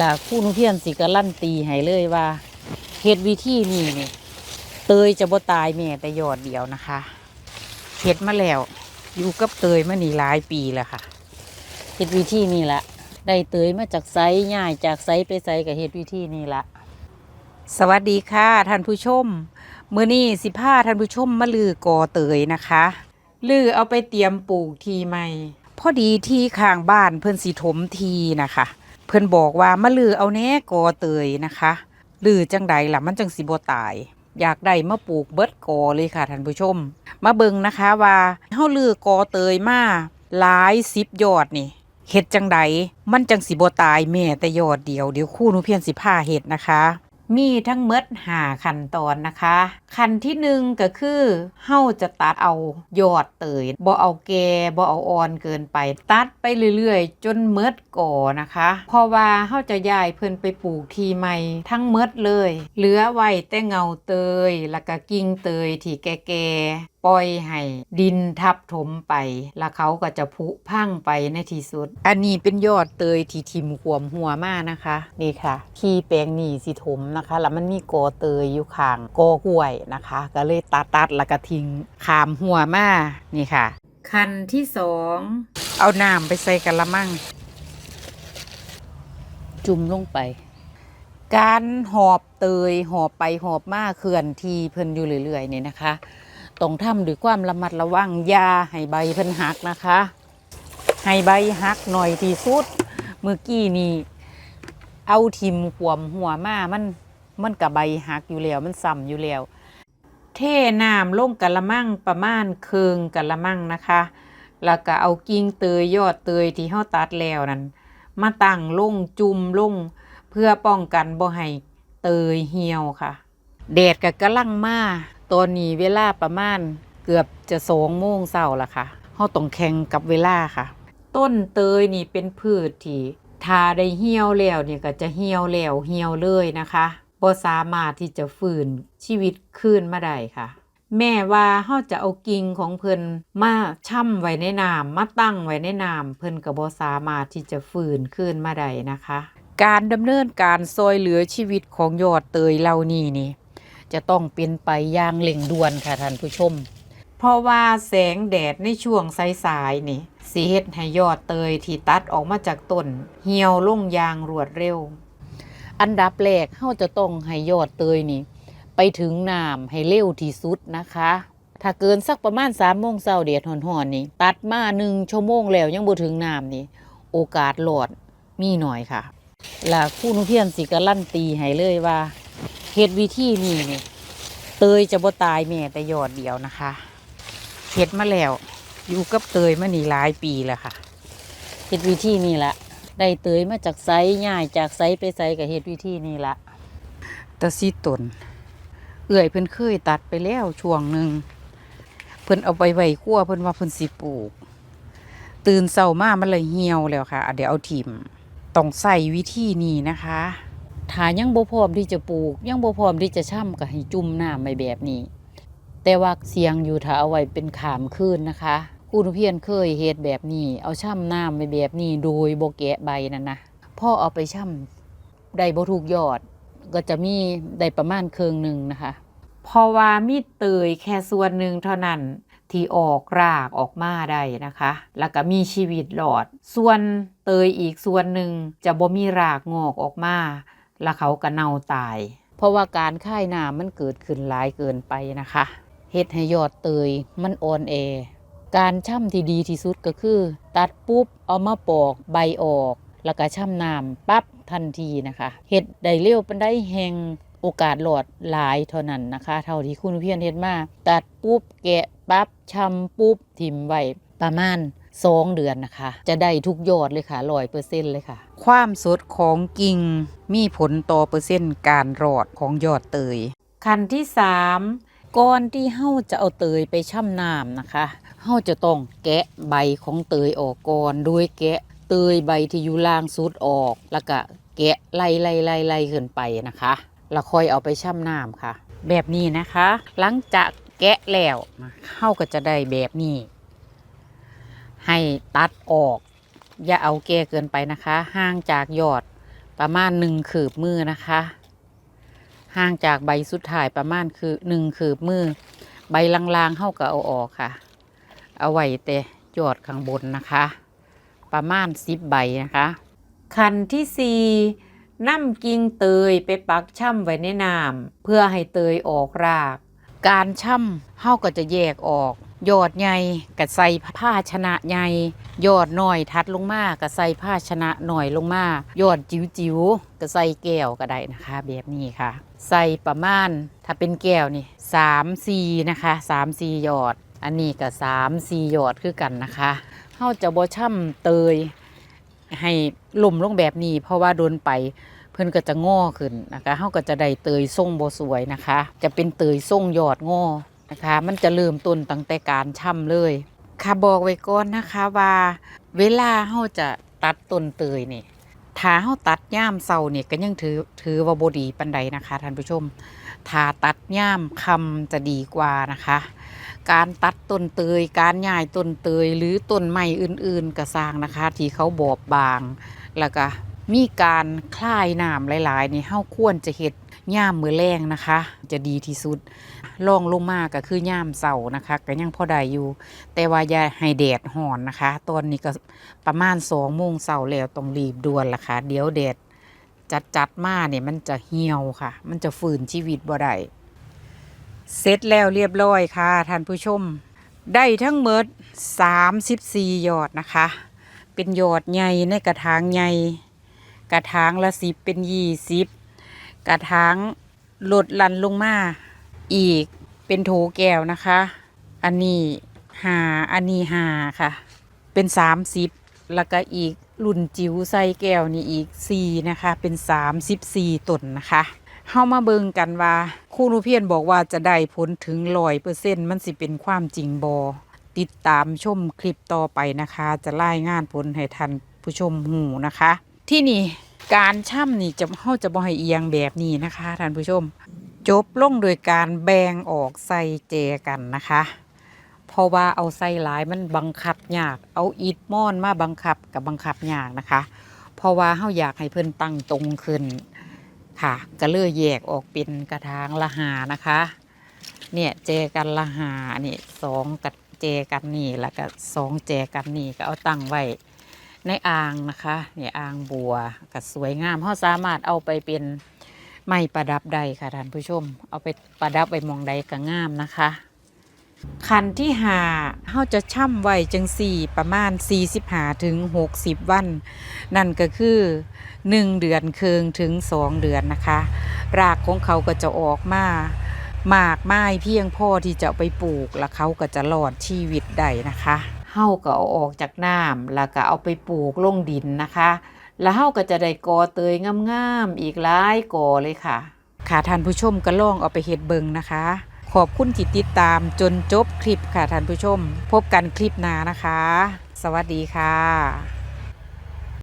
ล่ะคู่นุเพียนสิการันตีให้เลยว่าเฮ็ดวิธีนี้นี่เตยจะบ่ตายแม่แต่ยอดเดียวนะคะเฮ็ดมาแล้ว อยู่กับเตยมานี่หลายปีแล้วค่ะเฮ็ดวิธีนี้ละได้เตยมาจากไซง่ายจากไซไปไซกับเฮ็ดวิธีนี้ละสวัสดีค่ะท่านผู้ชมมื้อนี้สิพาท่านผู้ชมมาลือกอเตยนะคะ ลือเอาไปเตรียมปลูกทีใหม่พอดีที่ข้างบ้านเพิ่นสิถมทีนะคะ เพิ่นบอกว่ามาลือเอาแน่กอเตยนะคะลือจังใดล่ะมันจังสิบ่ตาย อยากได้มาปลูกเบิดกอเลยค่ะท่านผู้ชม มาเบิ่งนะคะว่าเฮาลือกอเตยมาหลายสิบยอดนี่เห็ดจังใดมันจังสิบ่ตายแม่แต่ยอดเดียวเดี๋ยวคู่หนูเพียนสิพาเห็ดนะคะ มีทั้งเมดหาขั้นตอนนะคะขั้นที่หนึ่งก็คือเฮาจะตัดเอายอดเตยบ่เอาแก่บ่เอาอ่อนเกินไป ตัดไปเรื่อยๆ จนเมดก่อนะคะ เพราะว่าเฮาจะย้ายเพิ่นไปปลูกทีใหม่ทั้งเมดเลย เหลือไว้แต่เงาเตยแล้วก็กิ่งเตยที่แก่ๆ ปล่อยให้ดินทับถมไป แล้วเขาก็จะผุพังไปในที่สุด อันนี้เป็นยอดเตยที่ทิมขวมหัวมากนะคะนี่ค่ะ ที่แปลงนี่สิถมนะคะ แล้วมันมีกอเตยอยู่ข้างกอกล้วยนะคะ ก็เลยตัดตัดๆแล้วก็ทิ้งขามหัวมานี่ค่ะ คันที่สองเอาน้ำไปใส่กระมัง จุ่มลงไป การหอบเตยหอบไปหอบมาเคลื่อนที่เพิ่นอยู่เรื่อยๆนี่นะคะ ต้องทำด้วยความระมัดระวังยาให้ใบเพิ่นหักนะคะ ให้ใบหักหน่อยที่สุดเมื่อกี้นี่เอาทิมขวมหัวมามันมันกับใบหักอยู่แล้วมันซ้ำอยู่แล้วเทน้ำลงกะละมังประมาณเคืองกะละมังนะคะ แล้วก็เอากิ่งเตยยอดเตยที่เฮาตัดแล้วนั้นมาตั้งลงจุ่มลงเพื่อป้องกันบ่ให้เตยเหี่ยวค่ะแดดก็กำลังมา ตอนนี้เวลาประมาณเกือบจะสองโมงเช้าละค่ะเฮาต้องแข่งกับเวลาค่ะ ต้นเตยนี่เป็นพืชที่ถ้าได้เหี่ยวแล้วเนี่ยก็จะเหี่ยวแล้วเหี่ยวเลยนะคะบ่สามารถที่จะฟื้นชีวิตคืนมาได้ค่ะ แม่ว่าเฮาจะเอากิ่งของเพิ่นมาช่ำไว้ในน้ำมาตั้งไว้ในน้ำเพิ่นก็บ่สามารถที่จะฟื้นคืนมาได้นะคะ การดำเนินการซอยเหลือชีวิตของยอดเตยเหล่านี้นี่ จะต้องเป็นไปอย่างเร่งด่วนค่ะท่านผู้ชม เพราะว่าแสงแดดในช่วงสายๆนี่สิเฮ็ดให้ยอดเตยที่ตัดออกมาจากต้น เหี่ยวลงยางรวดเร็ว อันดับแรกเฮาจะต้องให้ยอดเตยนี่ ไปถึงน้ำให้เร็วที่สุดนะคะ ถ้าเกินสักประมาณ3ามโมงเช้าแดดห่อนๆนี่ ตัดมาหนึ่งชั่วโมงแล้วยังบ่ถึงน้ำนี่ โอกาสหลอดมีหน่อยค่ะ แล่ะคู่นุเพียนสิการันตีให้เลยว่า เฮ็ดวิธีนี้นี่เตยจะบ่ตายแม่แต่ยอดเดียวนะคะเฮ็ดมาแล้ว อยู่กับเตยมานี่หลายปีแล้วค่ะเฮ็ดวิธีนี้ละได้เตยมาจากไซง่ายจากไซไปไซกับเฮ็ดวิธีนี้ละตะซีตนเอื่อยเพิ่นเคยตัดไปแล้วช่วงหนึ่งเพิ่นเอาไปไว้คั่วเพิ่นว่าเพิ่นสิปลูก ตื่นเช้ามามันเลยเหี่ยวแล้วค่ะอะเดี๋ยวเอาถิ่มต้องใส่วิธีนี้นะคะ ถ้ายังบ่พร้อมที่จะปลูก ยังบ่พร้อมที่จะช่ำก็ให้จุ่มน้ำไปแบบนี้ แต่ว่าเสียงอยู่ถ้าเอาไว้เป็นขามคืนนะคะครูนุเพียนเคยเฮ็ดแบบนี้ เอาช่ำน้ำไปแบบนี้โดยบ่แกะใบนั่นนะพ่อเอาไปช่ำได้บ่ถูกยอด ก็จะมีได้ประมาณเครึ่งหนึ่งนะคะเพราะว่ามีเตยแค่ส่วนหนึ่งเท่านั้นที่ออกรากออกมาได้นะคะ แล้วก็มีชีวิตหลอด ส่วนเตยอีกส่วนหนึ่งจะบ่มีรากงอกออกมา แล้วเขาก็เน่าตาย เพราะว่าการค่ายน้ำมันเกิดขึ้นหลายเกินไปนะคะเฮ็ดให้ยอดเตยมันอ่อนแอ การช่ำที่ดีที่สุดก็คือ ตัดปุ๊บเอามาปอกใบออก แล้วก็ช่ำน้ำปั๊บทันทีนะคะเฮ็ดได้เร็วปานได้แหงโอกาสหลอดหลายเท่านั้นนะคะ เท่าที่คุณเพียรเฮ็ดมาตัดปุ๊บแกะปั๊บช่ำปุ๊บทิมไว้ประมาณสองเดือนนะคะ จะได้ทุกยอดเลยค่ะร้อยเปอร์เซ็นต์เลยค่ะ ความสดของกิ่งมีผลต่อเปอร์เซ็นต์การรอดของยอดเตยขั้นที่สามก่อนที่เฮาจะเอาเตยไปช่ำน้ำนะคะเฮาจะต้องแกะใบของเตยออกก่อนโดยแกะเตยใบที่อยู่ล่างสุดออก แล้วก็แกะไล่ไล่ไล่ไล่ขึ้นไปนะคะแล้วค่อยเอาไปช่ำน้ำค่ะ แบบนี้นะคะ หลังจากแกะแล้วเฮาก็จะได้แบบนี้ ให้ตัดออก อย่าเอาแก่เกินไปนะคะ ห่างจากยอดประมาณหนึ่งขืบมือนะคะ ห่างจากใบสุดท้ายประมาณคือหนึ่งขืบมือ ใบลางๆเข้ากับเอาออกค่ะ เอาไว้แต่ยอดข้างบนนะคะ ประมาณสิบใบนะคะขั้นที่สี่นำกิ่งเตยไปปักช่ำไว้ในน้ำเพื่อให้เตยออกราก การช่ำเฮาก็จะแยกออก ยอดใหญ่ก็ใส่ผ้าชนะใหญ่ยอดหน่อยทัดลงมาก็ใส่ผ้าชนะหน่อยลงมายอดจิ๋วจิ๋วๆก็ใส่แก้วก็ได้นะคะ แบบนี้ค่ะ ใส่ประมาณถ้าเป็นแก้วนี่สามสี่นะคะสามสี่ยอด อันนี้ก็สามสี่ยอดคือกันนะคะเฮาจะบ่ช่ำเตย ให้ล่มลงแบบนี้ เพราะว่าโดนไปเพื่อนก็จะง่อขึ้นนะคะเขาก็จะได้เตยส่งโบสวยนะคะ จะเป็นเตยส่งยอดง่อ นะคะ มันจะเริ่มต้นตั้งแต่การช่ำเลย ค่ะบอกไว้ก่อนนะคะว่า เวลาเขาจะตัดต้นเตยนี่ถ้าเขาตัดย่ามเสาเนี่ยก็ยังถือถือว่าบดีปันใดนะคะท่านผู้ชมถ้าตัดย่ามคำจะดีกว่านะคะ การตัดต้นเตย การย่ายต้นเตย หรือต้นไม้อื่น ๆก็สร้างนะคะ ที่เขาบอบบาง แล้วก็มีการคลายน้ำหลายๆนี่เฮาควรจะเฮ็ดย่ามมือแรงนะคะ จะดีที่สุด ล่องลงมาก็คือย่ามเสานะคะก็ยังพอได้อยู่ แต่ว่าอย่าให้แดดห่อนนะคะ ตอนนี้ก็ประมาณสองโมงเสาแล้วต้องรีบด่วนละค่ะ เดี๋ยวแดดจัดจัดๆมาเนี่ยมันจะเหี่ยวค่ะ มันจะฝืนชีวิตบ่ได้เสร็จแล้วเรียบร้อยค่ะท่านผู้ชม ได้ทั้งหมด34 ยอดนะคะ เป็นยอดใหญ่ในกระถางใหญ่กระถางละสิบเป็นยี่สิบกระถางหลดลันลงมา อีกเป็นโถแก้วนะคะ อันนี้หาอันนี้หาค่ะ เป็นสามสิบแล้วก็อีกรุ่นจิ๋วใส่แก้วนี่อีกสี่นะคะ เป็นสามสิบสี่ตนนะคะเฮามาเบิงกันว่าครูนุเพียนบอกว่าจะได้ผลถึงร้อยเปอร์เซ็นต์มันสิเป็นความจริงบอติดตามชมคลิปต่อไปนะคะ จะรายงานผลให้ท่านผู้ชมหูนะคะ ที่นี่การช่ำนี่จะเฮาจะบ่ให้เอียงแบบนี้นะคะท่านผู้ชม จบลงโดยการแบ่งออกใส่เจกันนะคะ เพราะว่าเอาใส่หลายมันบังคับยาก เอาอิฐม่อนมาบังคับกับบังคับยากนะคะ เพราะว่าเฮาอยากให้เพิ่อนตั้งตรงขึ้นค่ะก็เลยแยกออกเป็นกระถางละหานะคะ เนี่ยเจกันละหานี่สองกับเจกันนี่แล้วก็สองเจกันนี่ก็เอาตั้งไว้ในอ่างนะคะเนี่ยอ่างบัวก็สวยงามเขาสามารถเอาไปเป็น ไม้ประดับใดค่ะท่านผู้ชม เอาไปประดับไว้มองใดก็งามนะคะคันที่หาเขาจะช่ำไว้จังสี่ประมาณ 45ถึง60 วัน นั่นก็คือ 1 เดือนเคืองถึง 2 เดือนนะคะ รากของเขาก็จะออกมามากไม้เพียงพอที่จะไปปลูกแล้วเขาก็จะรอดชีวิตได้นะคะเฮาก็เอาออกจากน้ำแล้วก็เอาไปปลูกลงดินนะคะ แล้วเฮาก็จะได้กอเตยงามๆอีกหลายกอเลยค่ะ ค่ะท่านผู้ชมก็ลองเอาไปเฮ็ดเบิงนะคะ ขอบคุณที่ติดตามจนจบคลิปค่ะท่านผู้ชม พบกันคลิปหน้านะคะ สวัสดีค่ะ